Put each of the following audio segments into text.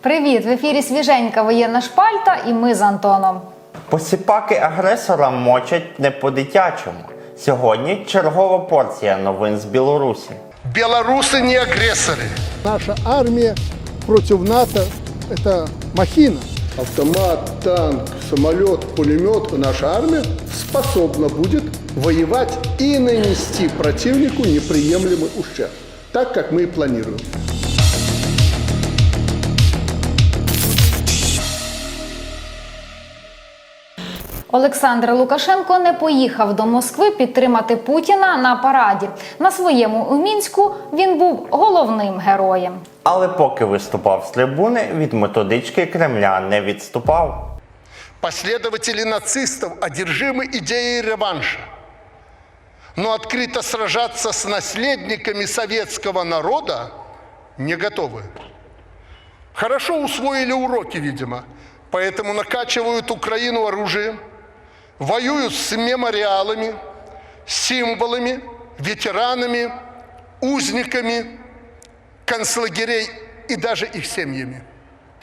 Привіт! В ефірі свіженька воєнна шпальта, і ми з Антоном. Посіпаки агресора мочать не по-дитячому. Сьогодні чергова порція новин з Білорусі. Белорусы не агрессоры. Наша армия против НАТО – это махина. Автомат, танк, самолет, пулемет. Наша армия способна будет воевать и нанести противнику неприемлемый ущерб. Так, как мы и планируем. Олександр Лукашенко не поїхав до Москви підтримати Путіна на параді. На своєму у мінську він був головним героєм. Але поки виступав з трибуни, від методички Кремля не відступав. Последователи нацистов одержимы идеей реванша. Но открыто сражаться с наследниками советского народа не готовы. Хорошо усвоили уроки, видимо, поэтому накачивают Украину оружием, воюют с мемориалами, символами, ветеранами, узниками концлагерей и даже их семьями.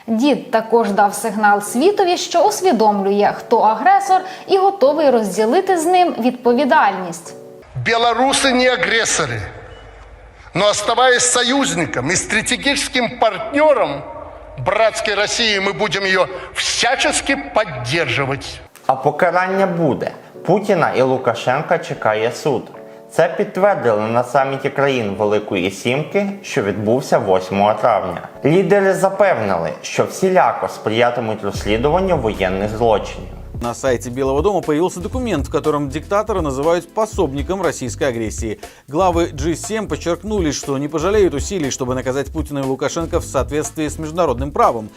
Дід також дав сигнал світові, що усвідомлює, хто агресор, і готовий розділити з ним відповідальність. Белорусы не агрессоры, но оставаясь союзником и стратегическим партнером братской России, мы будем ее всячески поддерживать. А покарання буде. Путіна і Лукашенка чекає суд. Це підтвердили на саміті країн Великої Сімки, що відбувся 8 травня. Лідери запевнили, що всіляко сприятимуть розслідуванню воєнних злочинів. На сайте Белого дома появился документ, в котором диктатора называют пособником российской агрессии. Главы G7 подчеркнули, что не пожалеют усилий, чтобы наказать Путина и Лукашенко в соответствии с международным правом.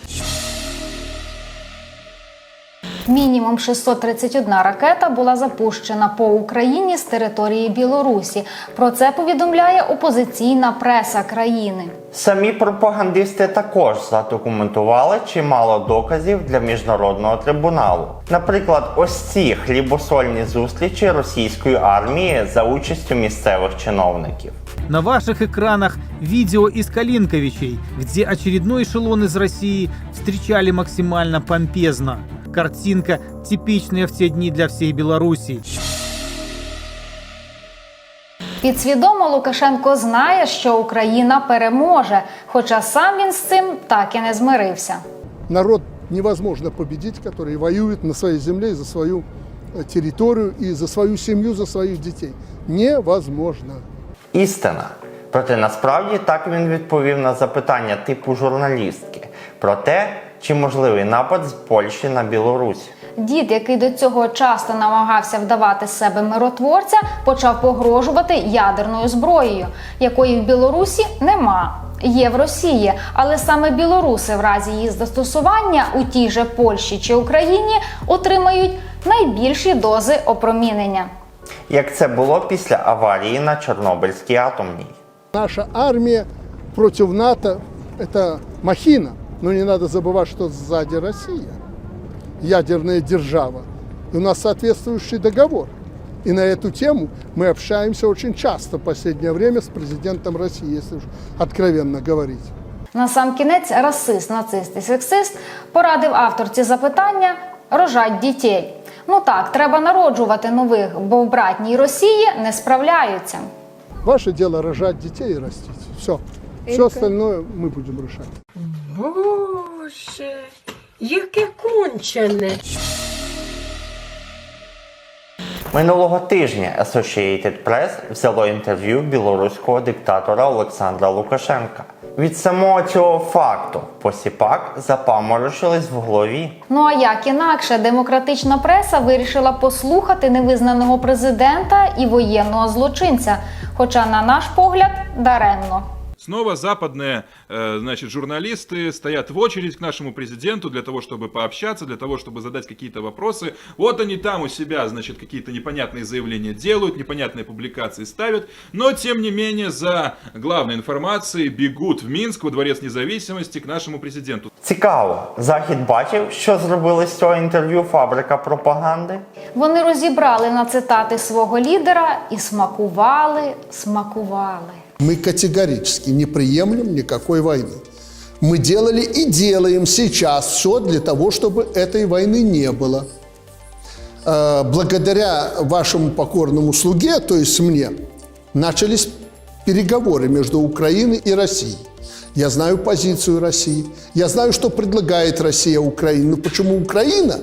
Мінімум 631 ракета була запущена по Україні з території Білорусі. Про це повідомляє опозиційна преса країни. Самі пропагандисти також задокументували чимало доказів для міжнародного трибуналу. Наприклад, ось ці хлібосольні зустрічі російської армії за участю місцевих чиновників. На ваших экранах видео из Калинковичей, где очередной эшелон из России встречали максимально помпезно. Картинка, типичная в те дни для всей Белоруссии. Підсвідомо Лукашенко знає, що Україна переможе, хоча сам він з цим так і не змирився. Народ невозможно победить, который воюет на своей земле за свою э, территорию и за свою семью, за своих детей. Невозможно. Істина. Проте насправді так він відповів на запитання типу журналістки про те, чи можливий напад з Польщі на Білорусь. Дід, який до цього часто намагався вдавати з себе миротворця, почав погрожувати ядерною зброєю, якої в Білорусі нема. Є в Росії, але саме білоруси в разі її застосування у тій же Польщі чи Україні отримають найбільші дози опромінення. Як це було після аварії на Чорнобильській атомній. Наша армия против НАТО – это махина. Но не надо забывать, что сзади Россия, ядерная держава. И у нас соответствующий договор. И на эту тему мы общаемся очень часто в последнее время с президентом России, если уж откровенно говорить. На сам кінець расист, нацист і сексист порадив авторці запитання рожать дітей. Ну так, треба народжувати нових, бо в братній Росії не справляються. Ваше дело рожать детей и растить. Все. Все остальное мы будем решать. Боже, яке кончене. Минулого тижня Associated Press взяло інтерв'ю білоруського диктатора Олександра Лукашенка. Від самого цього факту посіпак запаморочились в голові. Ну а як інакше, демократична преса вирішила послухати невизнаного президента і воєнного злочинця. Хоча, на наш погляд, даремно. Снова западные э, значит, журналисты стоят в очередь к нашему президенту для того, чтобы пообщаться, для того, чтобы задать какие-то вопросы. Вот они там у себя, значит, какие-то непонятные заявления делают, непонятные публикации ставят, но тем не менее за главной информацией бегут в Минск, во Дворец независимости, к нашему президенту. Цікаво, захід бачив, що зробили з цього інтерв'ю фабрика пропаганди. Вони розібрали на цитати свого лідера і смакували, смакували. Мы категорически не приемлем никакой войны. Мы делали и делаем сейчас все для того, чтобы этой войны не было. Э, Благодаря вашему покорному слуге, то есть мне, начались переговоры между Украиной и Россией. Я знаю позицию России. Я знаю, что предлагает Россия Украине. Но почему Украина,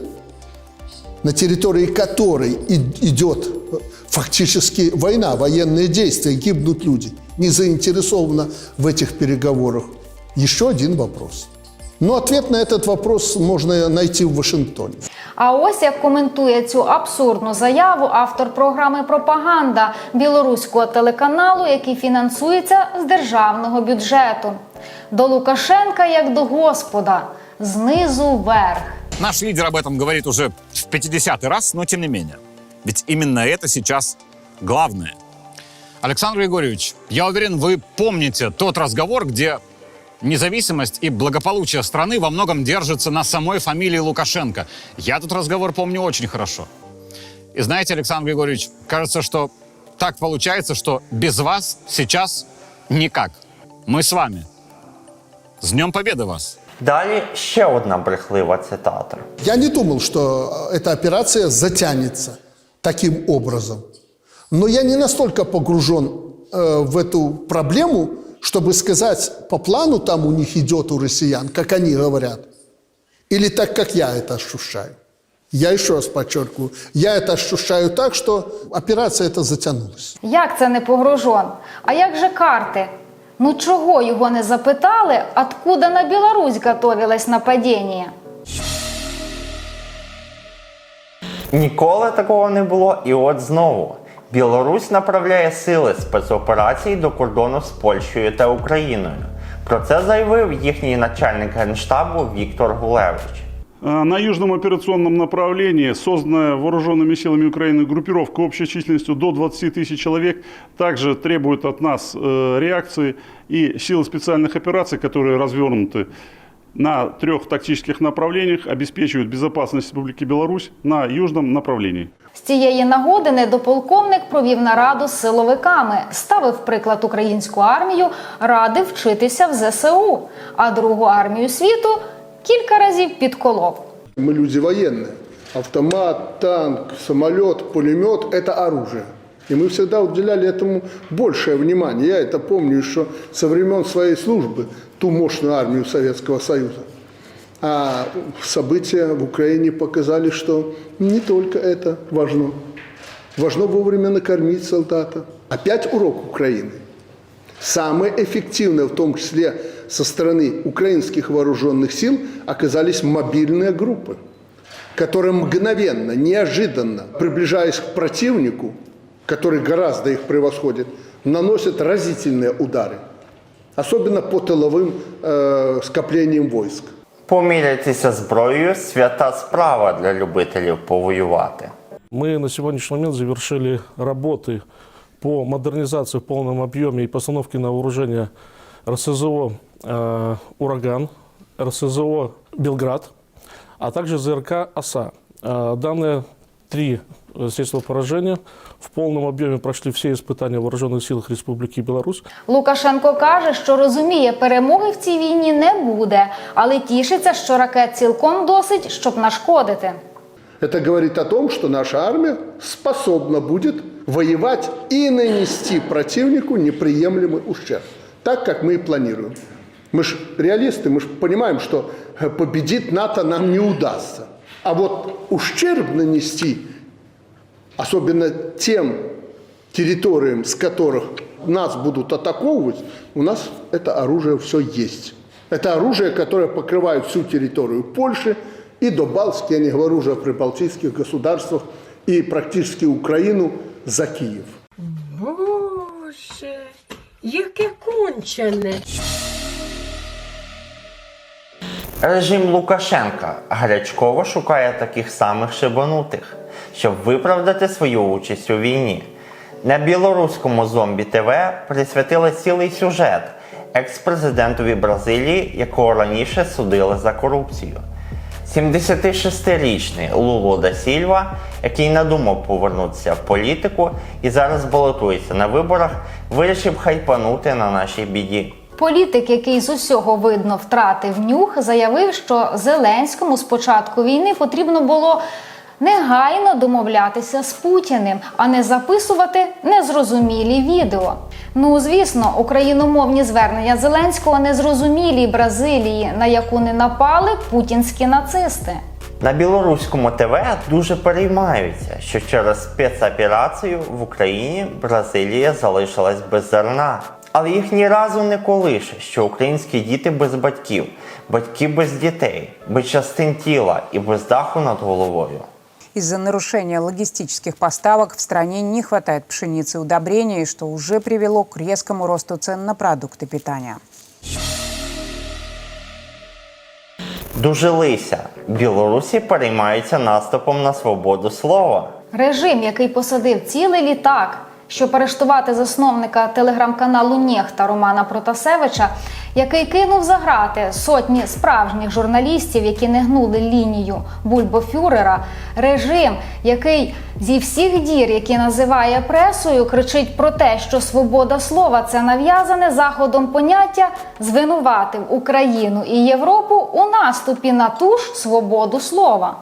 на территории которой идет э, фактически война, военные действия, гибнут люди, не заинтересована в этих переговорах? Еще один вопрос. Но ответ на этот вопрос можно найти в Вашингтоне. А ось як коментує цю абсурдну заяву автор програми Пропаганда білоруського телеканалу, який фінансується з державного бюджету. До Лукашенка як до Господа, знизу вверх. Наш лидер об этом говорит уже в 50-й раз, но тем не менее. Ведь именно это сейчас главное. Александр Григорьевич, я уверен, вы помните тот разговор, где независимость и благополучие страны во многом держится на самой фамилии Лукашенко. Я тот разговор помню очень хорошо. И знаете, Александр Григорьевич, кажется, что так получается, что без вас сейчас никак. Мы с вами. С Днем Победы вас! Далі ще одна брехлива цитата. Я не думал, что эта операция затянется таким образом. Но я не настолько погружен э, в эту проблему, чтобы сказать, по плану там у них идет у россиян, как они говорят, или так, как я это ощущаю. Я еще раз подчеркиваю, я это ощущаю так, что операция эта затянулась. Як це не погрожон? А як же карти? Ну чого його не запитали, откуда на Білорусь готовилось нападіння? Ніколи такого не було, і от знову. Білорусь направляє сили спецоперацій до кордону з Польщею та Україною. Про це заявив їхній начальник генштабу Віктор Гулевич. А, На южном операционном направлении созданная вооруженными силами Украины группировка общей численностью до 20 тысяч человек также требует от нас э, реакции и силы специальных операций, которые развернуты на трех тактических направлениях, обеспечивают безопасность Республики Беларусь на южном направлении. З цієї нагоди недополковник провів нараду з силовиками, ставив приклад українську армію, радив вчитися в ЗСУ, а другу армію світу кілька разів підколов. Мы люди военные. Автомат, танк, самолет, пулемет – это оружие. И мы всегда уделяли этому большее внимание. Я это помню еще со времен своей службы, ту мощную армию Советского Союза. А события в Украине показали, что не только это важно. Важно вовремя накормить солдата. Опять урок Украины. Самые эффективные, в том числе со стороны украинских вооруженных сил, оказались мобильные группы, которые мгновенно, неожиданно, приближаясь к противнику, который гораздо их превосходит, наносят разительные удары, особенно по тыловым э, скоплениям войск. Помірятися зброєю свята справа для любителів повоювати. Мы на сегодняшний момент завершили работы по модернизации в полном объеме и постановке на вооружение РСЗО э, «Ураган», РСЗО «Белград», а также ЗРК «Оса». Э, данные три э, средства поражения в полном объеме прошли все испытания в вооруженных силах Республики Беларусь. Лукашенко каже, що розуміє, перемоги в цій війні не буде, але тішиться, що ракет цілком досить, щоб нашкодити. Это говорит о том, что наша армия способна будет воевать и нанести противнику неприемлемый ущерб, так как мы и планируем. Мы же реалисты, мы же понимаем, что э, победить НАТО нам не удастся. А вот ущерб нанести, особенно тем территориям, с которых нас будут атаковывать, у нас это оружие все есть. Это оружие, которое покрывает всю территорию Польши и до Балтики, я не говорю уже о прибалтийских государствах, и практически Украину за Киев. Боже, яке кончене. Режим Лукашенка гарячково шукає таких самих шибанутих, щоб виправдати свою участь у війні. На білоруському зомбі ТВ присвятили цілий сюжет екс-президентові Бразилії, якого раніше судили за корупцію. 76-річний Лулу да Сільва, який надумав повернутися в політику і зараз балотується на виборах, вирішив хайпанути на нашій біді. Політик, який з усього видно втратив нюх, заявив, що Зеленському з початку війни потрібно було негайно домовлятися з Путіним, а не записувати незрозумілі відео. Ну звісно, україномовні звернення Зеленського незрозумілі Бразилії, на яку не напали путінські нацисти. На білоруському ТВ дуже переймаються, що через спецоперацію в Україні Бразилія залишилась без зерна. Але їх ні разу не колише, що українські діти без батьків, батьки без дітей, без частин тіла і без даху над головою. Из-за нарушения логистических поставок в стране не хватает пшеницы и удобрений, что уже привело к резкому росту цен на продукты питания. Дожилися. Білорусі переймаються наступом на свободу слова. Режим, який посадив цілий літак, щоб арештувати засновника телеграм-каналу Нєхта Романа Протасевича, який кинув за грати сотні справжніх журналістів, які не гнули лінію бульбофюрера, режим, який зі всіх дір, які називає пресою, кричить про те, що свобода слова це нав'язане заходом поняття, звинуватив Україну і Європу у наступі на ту ж свободу слова.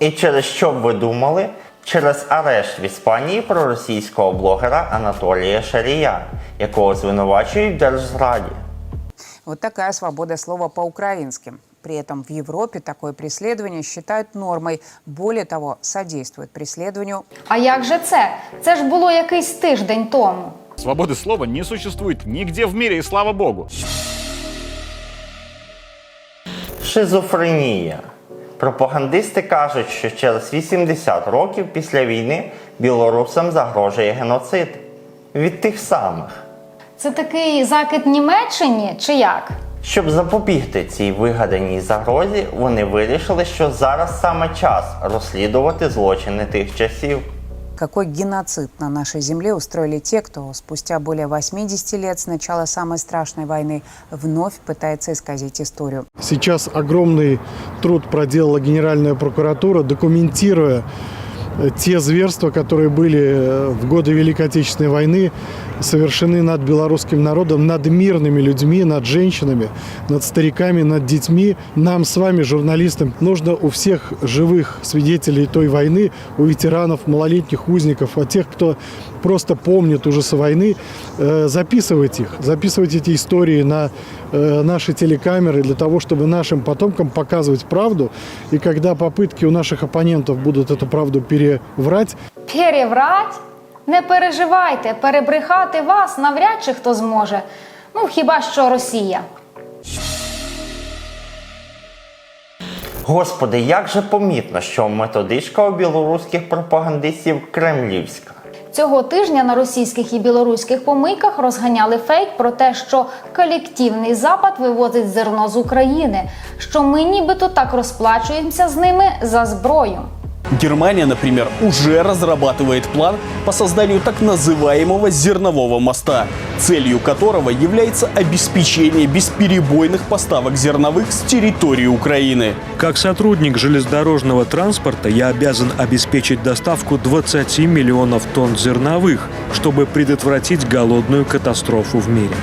І через що ви думали? Через арешт в Іспанії проросійського блогера Анатолія Шарія, якого звинувачують в держзраді. Вот такая свобода слова по-украински. При этом в Европе такое преследование считают нормой. Более того, содействует преследованию А як же це? Це ж було якийсь тиждень тому. Свободы слова не существует нигде в мире, и слава богу. Шизофренія. Пропагандисти кажуть, що через 80 років після війни білорусам загрожує геноцид від тих самих. Це такий закид Німеччині чи як? Щоб запобігти цій вигаданій загрозі, вони вирішили, що зараз саме час розслідувати злочини тих часів. Какой геноцид на нашей земле устроили те, кто спустя более 80 лет с начала самой страшной войны вновь пытается исказить историю. Сейчас огромный труд проделала Генеральная прокуратура, документируя те зверства, которые были в годы Великой Отечественной войны совершены над белорусским народом, над мирными людьми, над женщинами, над стариками, над детьми. Нам с вами, журналистам, нужно у всех живых свидетелей той войны, у ветеранов, малолетних узников, а тех, кто просто помнит ужасы войны, э, записывать их, записывать эти истории на э, наши телекамеры для того, чтобы нашим потомкам показывать правду. И когда попытки у наших оппонентов будут эту правду переврать, Переврать? Не переживайте, перебрехати вас навряд чи хто зможе. Ну, хіба що Росія. Господи, як же помітно, що методичка у білоруських пропагандистів кремлівська. Цього тижня на російських і білоруських помийках розганяли фейк про те, що колективний Запад вивозить зерно з України, що ми нібито так розплачуємося з ними за зброю. Германия, например, уже разрабатывает план по созданию так называемого зернового моста, целью которого является обеспечение бесперебойных поставок зерновых с территории Украины. Как сотрудник железнодорожного транспорта я обязан обеспечить доставку 20 миллионов тонн зерновых, чтобы предотвратить голодную катастрофу в мире.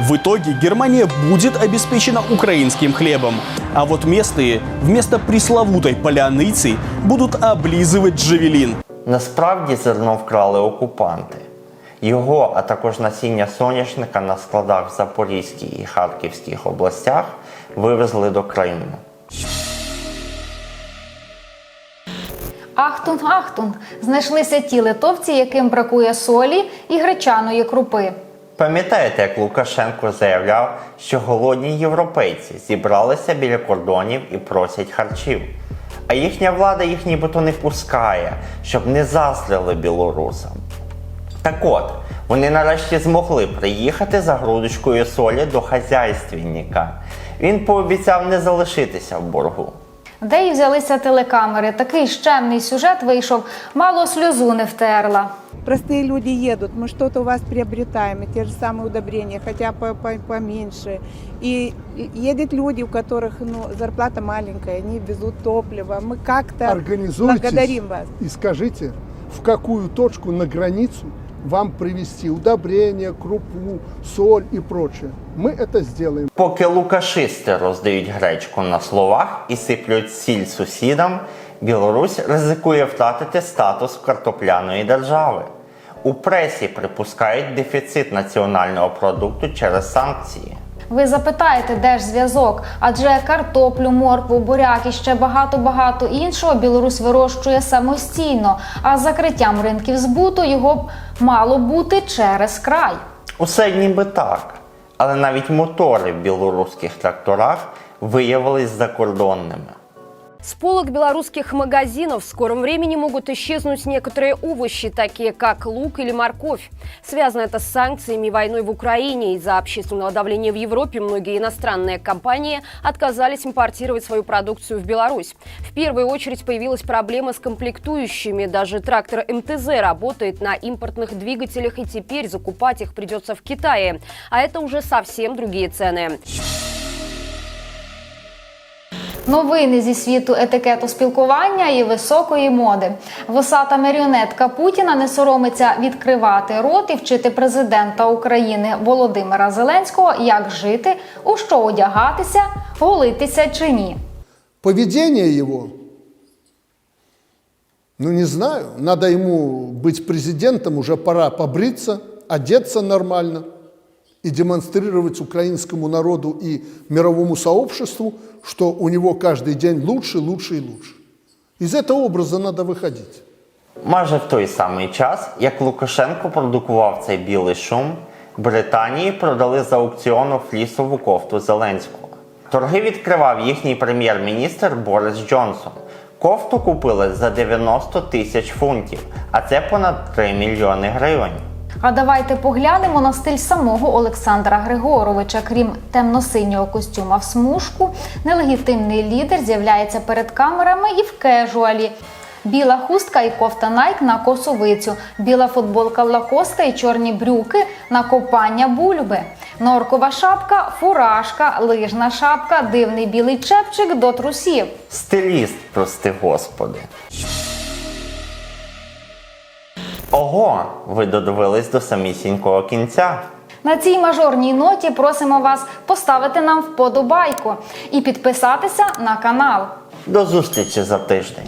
В итоге Германия будет обеспечена украинским хлебом, а вот местные вместо пресловутой поляныцы будут облизывать джавелин. Насправді зерно вкрали окупанти. Його, а також насіння соняшника на складах в Запорізькій і Харківських областях вивезли до Криму. Ахтунг, ахтунг, знайшлися ті литовці, яким бракує солі і гречаної крупи. Пам'ятаєте, як Лукашенко заявляв, що голодні європейці зібралися біля кордонів і просять харчів. А їхня влада їх нібито не пускає, щоб не заздрили білорусам. Так от, вони нарешті змогли приїхати за грудочкою солі до хазяйственника. Він пообіцяв не залишитися в боргу. Де й взялися телекамери? Такий щемний сюжет вийшов, мало сльозу не втерла Простые люди едут, мы что-то у вас приобретаем, и те же самые удобрения, хотя по- по- поменьше. И едут люди, у которых ну, зарплата маленькая, они везут топливо. Мы как-то Организуйтесь благодарим вас. и скажите, в какую точку на границу вам привезти удобрения, крупу, соль и прочее. Мы это сделаем. Поки лукашисти роздають гречку на словах і сиплють сіль сусідам, Білорусь ризикує втратити статус картопляної держави. У пресі припускають дефіцит національного продукту через санкції. Ви запитаєте, де ж зв'язок? Адже картоплю, моркву, буряк і ще багато-багато іншого Білорусь вирощує самостійно, а закриттям ринків збуту його б мало бути через край. Усе ніби так. Але навіть мотори в білоруських тракторах виявились закордонними. С полок белорусских магазинов в скором времени могут исчезнуть некоторые овощи, такие как лук или морковь. Связано это с санкциями и войной в Украине. Из-за общественного давления в Европе многие иностранные компании отказались импортировать свою продукцию в Беларусь. В первую очередь появилась проблема с комплектующими. Даже трактор МТЗ работает на импортных двигателях, и теперь закупать их придется в Китае. А это уже совсем другие цены. Новини зі світу етикету спілкування і високої моди. Висата маріонетка Путіна не соромиться відкривати рот і вчити президента України Володимира Зеленського, як жити, у що одягатися, голитися чи ні. Поведение его, ну не знаю, надо ему быть президентом, уже пора побриться, одеться нормально и демонстрировать украинскому народу и мировому сообществу, что у него каждый день лучше, лучше и лучше. Из этого образа надо выходить. Майже в той самий час, як Лукашенко продукував цей білий шум, Британії продали за аукціону флісову кофту Зеленського. Торги відкривав їхній прем'єр-міністр Борис Джонсон. Кофту купили за 90 тисяч фунтів, а це понад 3 мільйони гривень. А давайте поглянемо на стиль самого Олександра Григоровича. Крім темно-синього костюма в смужку, нелегітимний лідер з'являється перед камерами і в кежуалі. Біла хустка і кофта Nike на косовицю, біла футболка Лакоста і чорні брюки на копання бульби, норкова шапка, фуражка, лижна шапка, дивний білий чепчик до трусів. Стиліст, прости господи. Ого, ви додивились до самісінького кінця. На цій мажорній ноті просимо вас поставити нам вподобайку і підписатися на канал. До зустрічі за тиждень.